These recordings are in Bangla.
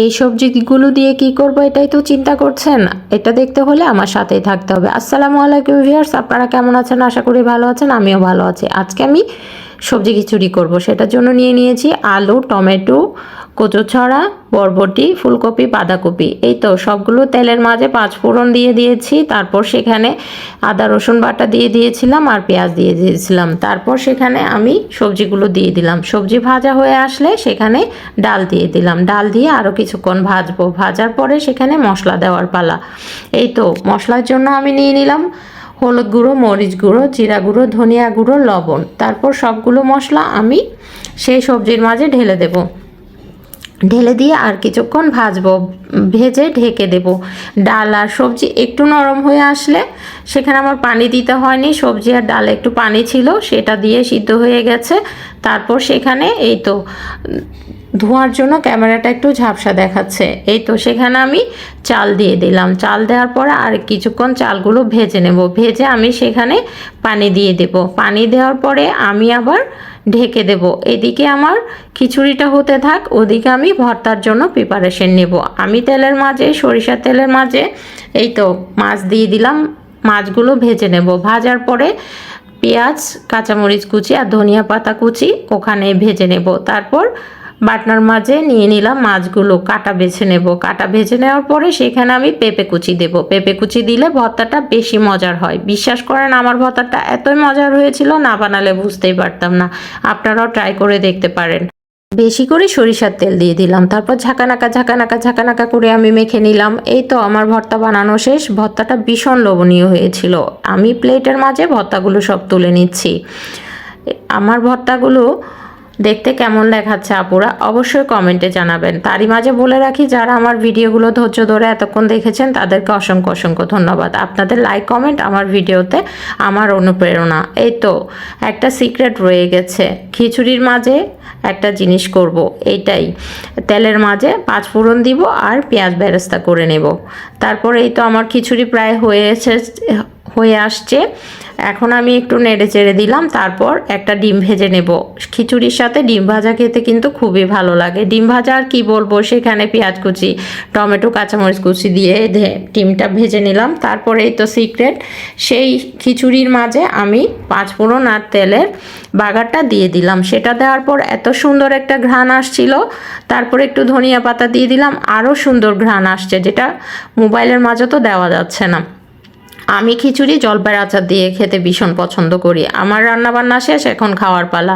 এই সবজিগুলো দিয়ে কি করব এটাই তো চিন্তা করছেন? এটা দেখতে হলে আমার সাথেই থাকতে হবে। আসসালামু আলাইকুম ভিউয়ার্স, আপনারা কেমন আছেন? আশা করি ভালো আছেন, আমিও ভালো আছি। আজকে আমি সবজি খিচুড়ি করব। সেটার জন্য নিয়ে নিয়েছি আলু, টমেটো কচু ছড়া, বরবটি, ফুলকপি, বাঁধাকপি, এই তো সবগুলো তেলের মাঝে পাঁচ ফোড়ন দিয়ে দিয়েছি। তারপর সেখানে আদা, রসুন বাটা দিয়ে দিয়েছিলাম আর পেঁয়াজ দিয়ে দিয়েছিলাম। তারপর সেখানে আমি সবজিগুলো দিয়ে দিলাম। সবজি ভাজা হয়ে আসলে সেখানে ডাল দিয়ে দিলাম। ডাল দিয়ে আরও কিছুক্ষণ ভাজবো। ভাজার পরে সেখানে মশলা দেওয়ার পালা। এই তো মশলার জন্য আমি নিয়ে নিলাম হলুদ গুঁড়ো, মরিচ গুঁড়ো, জিরা গুঁড়ো, ধনিয়া গুঁড়ো, লবণ। তারপর সবগুলো মশলা আমি সেই সবজির মাঝে ঢেলে দেবো। ঢেলে দিয়ে আর কিছুক্ষণ ভাজবো, ভেজে ঢেকে দেব। ডাল আর সবজি একটু নরম হয়ে আসলে সেখানে আমার পানি দিতে হয়নি। সবজি আর ডাল একটু পানি ছিল, সেটা দিয়ে সিদ্ধ হয়ে গেছে। তারপর সেখানে এই তো ধোঁয়ার জন্য ক্যামেরাটা একটু ঝাপসা দেখাচ্ছে। এই তো সেখানে আমি চাল দিয়ে দিলাম। চাল দেওয়ার পরে আর কিছুক্ষণ চালগুলো ভেজে নেব। ভেজে আমি সেখানে পানি দিয়ে দেব। পানি দেওয়ার পরে আমি আবার ঢেকে দেব। এদিকে আমার খিচুড়িটা হতে থাক, ওদিকে আমি ভর্তার জন্য প্রিপারেশন নেব। আমি তেলের মাঝে, সরিষার তেলের মাঝে, এই তো মাছ দিয়ে দিলাম। মাছগুলো ভেজে নেব। ভাজার পরে পেঁয়াজ, কাঁচামরিচ কুচি আর ধনিয়া পাতা কুচি ওখানে ভেজে নেব। তারপর বাটনার মাঝে নিয়ে নিলাম মাছগুলো, কাটা বেছে নেব। কাটা ভেজে নেওয়ার পরে সেখানে আমি পেঁপে কুচি দেব। পেঁপে কুচি দিলে ভর্তাটা বেশি মজার হয়। বিশ্বাস করেন, আমার ভর্তাটা এতই মজার হয়েছিল, না বানালে বুঝতেই পারতাম না। আপনারাও ট্রাই করে দেখতে পারেন। বেশি করে সরিষার তেল দিয়ে দিলাম। তারপর ঝাঁকানাকা ঝাঁকানাকা ঝাঁকানাকা করে আমি মেখে নিলাম। এই তো আমার ভর্তা বানানো শেষ। ভর্তাটা ভীষণ লোভনীয় হয়েছিল। আমি প্লেটের মাঝে ভর্তাগুলো সব তুলে নিচ্ছি। আমার ভর্তাগুলো দেখতে কেমন দেখাচ্ছে আপুরা, অবশ্যই কমেন্টে জানাবেন। তারই মাঝে বলে রাখি, যারা আমার ভিডিওগুলো ধৈর্য ধরে এতক্ষণ দেখেছেন, তাদেরকে অসংখ্য অসংখ্য ধন্যবাদ। আপনাদের লাইক, কমেন্ট আমার ভিডিওতে আমার অনুপ্রেরণা। এই তো, একটা সিক্রেট রয়ে গেছে। খিচুড়ির মাঝে একটা জিনিস করব, এইটাই। তেলের মাঝে পাঁচ ফোড়ন দিব আর পেঁয়াজ বেরেস্তা করে নেব। তারপর এই তো আমার খিচুড়ি প্রায় হয়ে হয়ে আসছে। এখন আমি একটু নেড়ে চেড়ে দিলাম, তারপর একটা ডিম ভেজে নেব। খিচুড়ির সাথে ডিম ভাজা খেতে কিন্তু খুবই ভালো লাগে। ডিম ভাজা আর কী বলব, সেখানে পেঁয়াজ কুচি, টমেটো, কাঁচামরিচ কুচি দিয়ে ডিমটা ভেজে নিলাম। তারপরে এই তো সিক্রেট, সেই খিচুড়ির মাঝে আমি পাঁচ ফোড়ন আর তেলের বাগারটা দিয়ে দিলাম। সেটা দেওয়ার পর এত সুন্দর একটা ঘ্রাণ আসছিল। তারপরে একটু ধনিয়া পাতা দিয়ে দিলাম। আরও সুন্দর ঘ্রাণ আসছে, যেটা মোবাইলের মাঝে তো দেওয়া যাচ্ছে না। আমি খিচুড়ি জলপাইয়ের আচার দিয়ে খেতে ভীষণ পছন্দ করি। আমার রান্নাবান্না শেষ, এখন খাওয়ার পালা।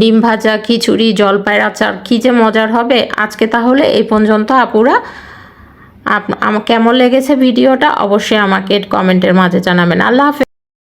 ডিম ভাজা, খিচুড়ি, জলপাইয়ের আচার, কী যে মজার হবে? আজকে তাহলে এই পর্যন্ত আপুরা। আপ আমার কেমন লেগেছে ভিডিওটা? অবশ্যই আমাকে কমেন্টের মাঝে জানাবেন। আল্লাহ হাফেজ।